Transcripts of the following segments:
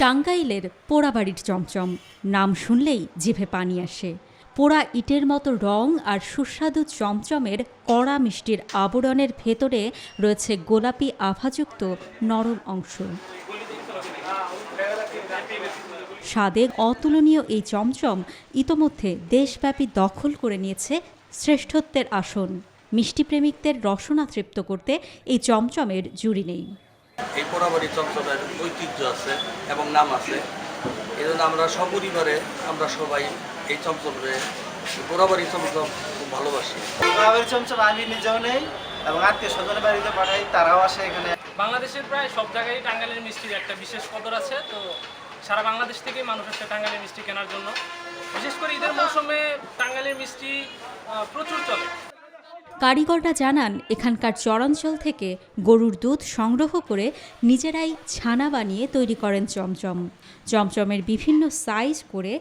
টাঙ্গাইলের পোড়াবাড়ির চমচম। নাম শুনলেই জিভে পানি আসে। পোড়া ইটের মতো রং আর সুস্বাদু চমচমের কড়া মিষ্টির আবরণের ভেতরে রয়েছে গোলাপি আভাযুক্ত নরম অংশ। স্বাদের অতুলনীয় এই চমচম ইতোমধ্যে দেশব্যাপী দখল করে নিয়েছে শ্রেষ্ঠত্বের আসন। মিষ্টিপ্রেমিকদের রসনা তৃপ্ত করতে এই চমচমের জুড়ি নেই। এই পোড়াবাড়ি চমচমের ঐতিহ্য আছে এবং নাম আছে। এই জন্য আমরা সপরিবারে আমরা সবাই এই চমচমে পোড়াবাড়ি চমচম খুব ভালোবাসি। গোলাপের চমচম আমি নিজেও নেই এবং আত্মীয় স্বজনের বাড়িতে পাঠাই তারাও আসে এখানে। বাংলাদেশের প্রায় সব জায়গায় টাঙ্গাইলের মিষ্টির একটা বিশেষ কদর আছে তো সারা বাংলাদেশ থেকে মানুষ আসে টাঙ্গাইলের মিষ্টি কেনার জন্য। বিশেষ করে ঈদের মৌসুমে টাঙ্গাইলের মিষ্টি প্রচুর চলে। কারিগররা জানান, এখানকার চরাঞ্চল থেকে গরুর দুধ সংগ্রহ করে নিজেরাই ছানা বানিয়ে তৈরি করেন চমচম। চমচমের বিভিন্ন সাইজ করে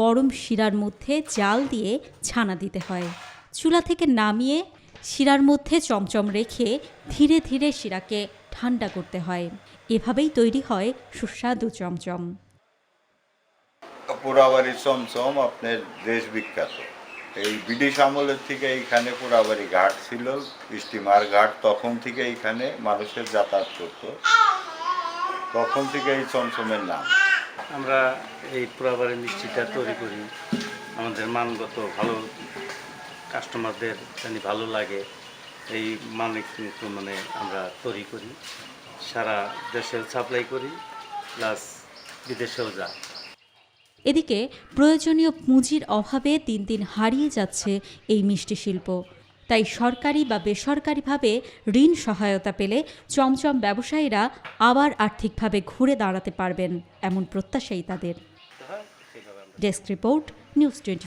গরম শিরার মধ্যে জাল দিয়ে ছানা দিতে হয়। চুলা থেকে নামিয়ে শিরার মধ্যে চমচম রেখে ধীরে ধীরে শিরাকে ঠান্ডা করতে হয়। এভাবেই তৈরি হয় সুস্বাদু চমচম। পোড়াবাড়ি চমচম আপনার দেশ বিখ্যাত এই ব্রিটিশ আমলের থেকে এইখানে পোড়াবাড়ি ঘাট ছিল স্টিমার ঘাট, তখন থেকে এইখানে মানুষের যাতায়াত করত। তখন থেকে এই চমচমের নাম। আমরা এই পোড়াবাড়ি মিষ্টিটা তৈরি করি। আমাদের মানগত ভালো কাস্টমারদের জানি ভালো লাগে। এই মানে কিন্তু মানে আমরা তৈরি করি। সারা দেশে সাপ্লাই করি, প্লাস বিদেশেও যায়। এদিকে প্রয়োজনীয় পুঁজির অভাবে দিন দিন হারিয়ে যাচ্ছে এই মিষ্টি শিল্প। তাই সরকারি বা বেসরকারিভাবে ঋণ সহায়তা পেলে চমচম ব্যবসায়ীরা আবার আর্থিকভাবে ঘুরে দাঁড়াতে পারবেন, এমন প্রত্যাশাই তাদের। Desk report, news twenty